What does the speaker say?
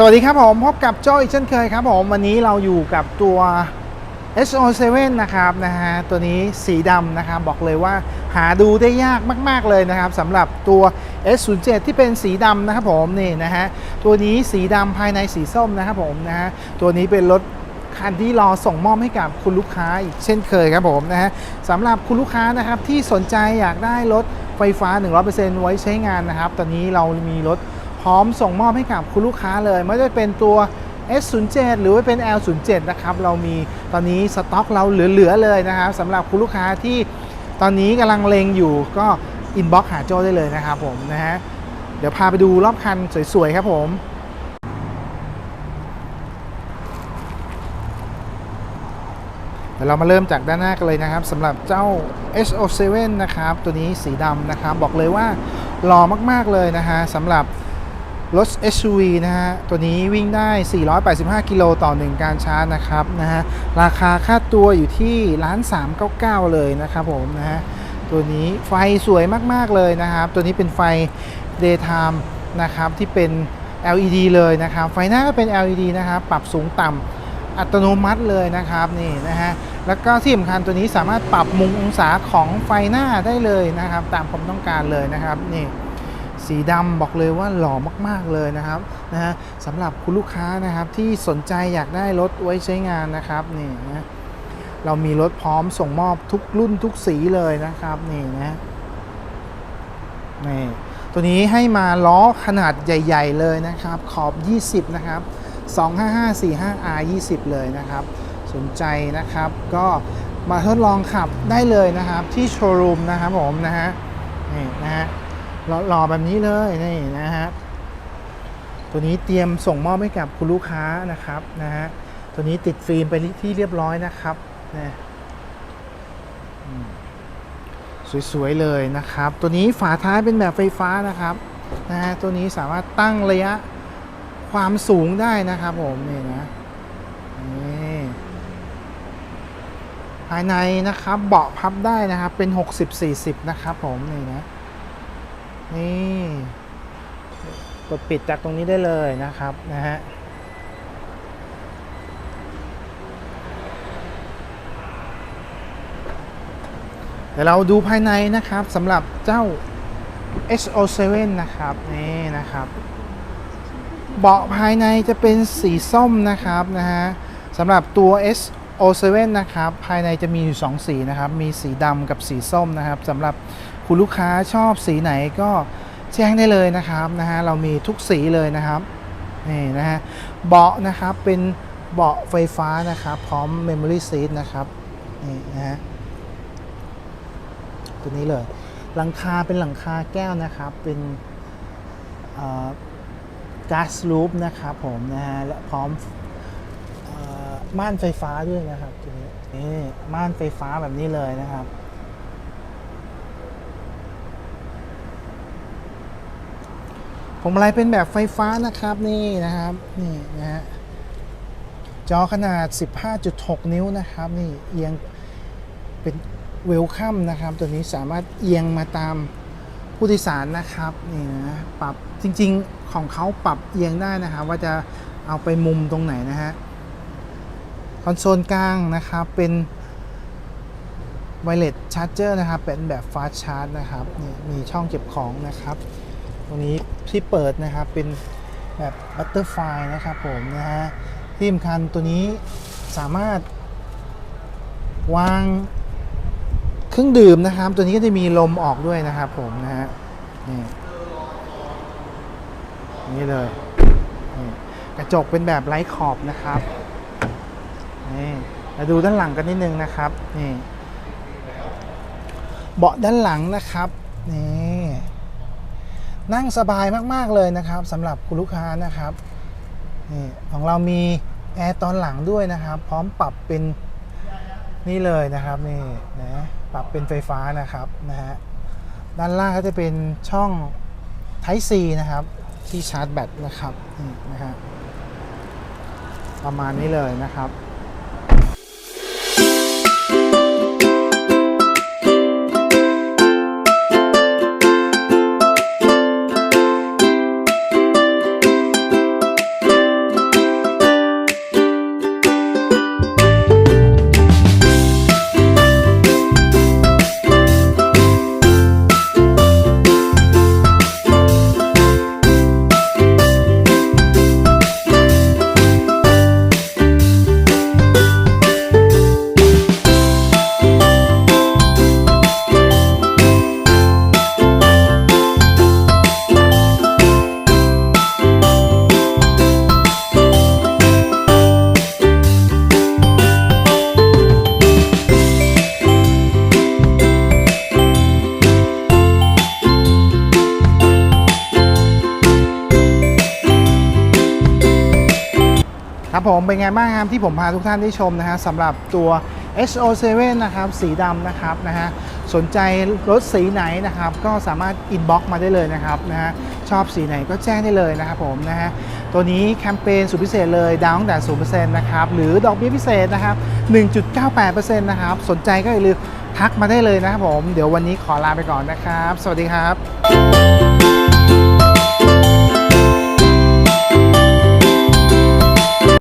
สวัสดีครับผมพบกับโจ้อีกเช่นเคยครับผมวันนี้เราอยู่กับตัว SO7 นะครับนะฮะตัวนี้สีดำนะครับบอกเลยว่าหาดูได้ยากมาก ๆ เลยนะครับสำหรับตัว S07 ที่เป็นสีดำนะครับผมนี่นะฮะตัวนี้สีดำภายในสีส้มนะครับผมนะฮะตัวนี้เป็นรถคันที่รอส่งมอบให้กับคุณลูกค้าอีกเช่นเคยครับผมนะฮะสำหรับคุณลูกค้านะครับที่สนใจอยากได้รถไฟฟ้า 100%ไว้ใช้งานนะครับ ตอนนี้เรามีรถ ร้อมส่งมอบให้กับคุณลูกค้าเลยไม่ว่าจะเป็นตัว S07 หรือว่าเป็น L07 นะครับเรามีตอนนี้สต็อกเราเหลือๆเลยนะครับสำหรับคุณลูกค้าที่ตอนนี้กำลังเลงอยู่ก็อินบ็อกหาโจ้ได้เลยนะครับผมนะฮะเดี๋ยวพาไปดูรอบคันสวยๆครับผมเดี๋ยวเรามาเริ่มจากด้านหน้ากันเลยนะครับสำหรับเจ้า SO7 นะครับ ตัวนี้สีดำนะครับ บอกเลยว่าหล่อมากๆเลยนะฮะสำหรับ รถ SUV นะฮะ ตัวนี้วิ่งได้ 485 กิโลต่อ 1 การชาร์จนะครับนะฮะ ราคาค่าตัวอยู่ที่ล้าน399 เลยนะครับผมนะฮะ ตัวนี้ไฟสวยมาก ๆ เลยนะครับ ตัวนี้เป็นไฟ daytime นะครับที่เป็น LED เลยนะครับ ไฟหน้าก็เป็น LED นะครับปรับสูงต่ำอัตโนมัติเลยนะครับนี่นะฮะ แล้วก็ที่สำคัญตัวนี้สามารถปรับมุมองศาของไฟหน้าได้เลยนะครับ ตามความต้องการเลยนะครับนี่ สีดำบอกเลยว่าหล่อมาก ๆ เลยนะครับนะฮะสำหรับคุณลูกค้านะครับที่สนใจอยากได้รถไว้ใช้งานนะครับนี่นะเรามีรถพร้อมส่งมอบทุกรุ่นทุกสีเลยนะครับนี่นะนี่ตัวนี้ให้มาล้อขนาดใหญ่ ๆ เลยนะครับ ขอบ 20 นะครับ 25545R 20 เลยนะครับ สนใจนะครับก็มาทดลองขับได้เลยนะครับที่โชว์รูมนะครับผมนะฮะนี่นะฮะ หล่อๆแบบนี้เลยนี่นะฮะตัวนี้เตรียมส่งมอบให้กับคุณลูกค้านะครับนะฮะตัวนี้ติดฟิล์มไปที่เรียบร้อยนะครับนะสวยๆเลยนะครับ ตัวนี้ฝาท้ายเป็นแบบไฟฟ้านะครับนะฮะตัวนี้สามารถตั้งระยะความสูงได้นะครับผมนี่นะนี่ภายในนะครับเบาะพับได้นะครับเป็น 60-40 นะครับผมนี่นะ นี่กดปิดจากตรงนี้ได้เลยนะครับนะฮะเดี๋ยวเราดูภายในนะครับสำหรับเจ้า SO7 นะครับนี่นะครับ เบาะภายในจะเป็นสีส้มนะครับนะฮะสำหรับตัว SO7 นะครับ ภายในจะมีอยู่ 2 สีนะครับ มีสีดำกับสีส้มนะครับสำหรับ คุณลูกค้าชอบสีไหนก็แจ้งได้เลยนะครับนะฮะเรามีทุกสีเลยนะครับนี่นะฮะเบาะนะครับเป็นเบาะไฟฟ้านะครับ พร้อม Memory Seat นะครับนี่นะฮะตัวนี้เลยหลังคาเป็นหลังคาแก้วนะครับเป็นก๊าซลูปนะครับผมนะฮะและพร้อมอม่านไฟฟ้าด้วยนะครับตัวนี้นี่ม่านไฟฟ้าแบบนี้เลยนะครับ ผมอะไรเป็นแบบไฟฟ้านะครับนี่นะครับนี่นะฮะจอขนาด 15.6 นิ้วนะครับนี่เอียงเป็นเวลคัมนะครับ ตัวนี้สามารถเอียงมาตามผู้โดยสารนะครับนี่นะปรับจริงๆของเขาปรับเอียงได้นะครับ ว่าจะเอาไปมุมตรงไหนนะฮะคอนโซลกลางนะครับเป็นไวเลสชาร์จเจอร์นะครับ เป็นแบบฟาสชาร์จนะครับนี่มีช่องเก็บของนะครับ ตรงนี้ที่เปิดนะครับเป็นแบบบัตเตอร์ไฟนะครับผมนะฮะที่สำคัญตัวนี้สามารถวางเครื่องดื่มนะครับ ตัวนี้ก็จะมีลมออกด้วยนะครับผมนะฮะนี่นี่เลยนี่กระจกเป็นแบบไร้ขอบนะครับนี่มาดูด้านหลังกันนิดนึงนะครับนี่เบาะด้านหลังนะครับนี่ นั่งสบายมากๆเลยนะครับสำหรับคุณลูกค้านะครับนี่ของเรามีแอร์ตอนหลังด้วยนะครับ พร้อมปรับเป็นนี่เลยนะครับนี่นะปรับเป็นไฟฟ้านะครับนะฮะด้านล่างก็จะเป็นช่อง Type C นะครับ ที่ชาร์จแบตนะครับนะฮะประมาณนี้เลยนะครับ ผมเป็นไงบ้างครับที่ผมพาทุกท่านได้ชมนะฮะสำหรับตัว SO7 นะครับสีดำนะครับนะฮะสนใจรถสีไหนนะครับก็สามารถอินบ็อกมาได้เลยนะครับนะฮะชอบสีไหนก็แจ้งได้เลยนะครับผมนะฮะตัวนี้แคมเปญสุดพิเศษเลยดาวตั้งแต่0%นะครับหรือดอกเบี้ยพิเศษนะครับ 1.98%นะครับสนใจก็อย่าลืมทักมาได้เลยนะครับผม เดี๋ยววันนี้ขอลาไปก่อนนะครับ สวัสดีครับ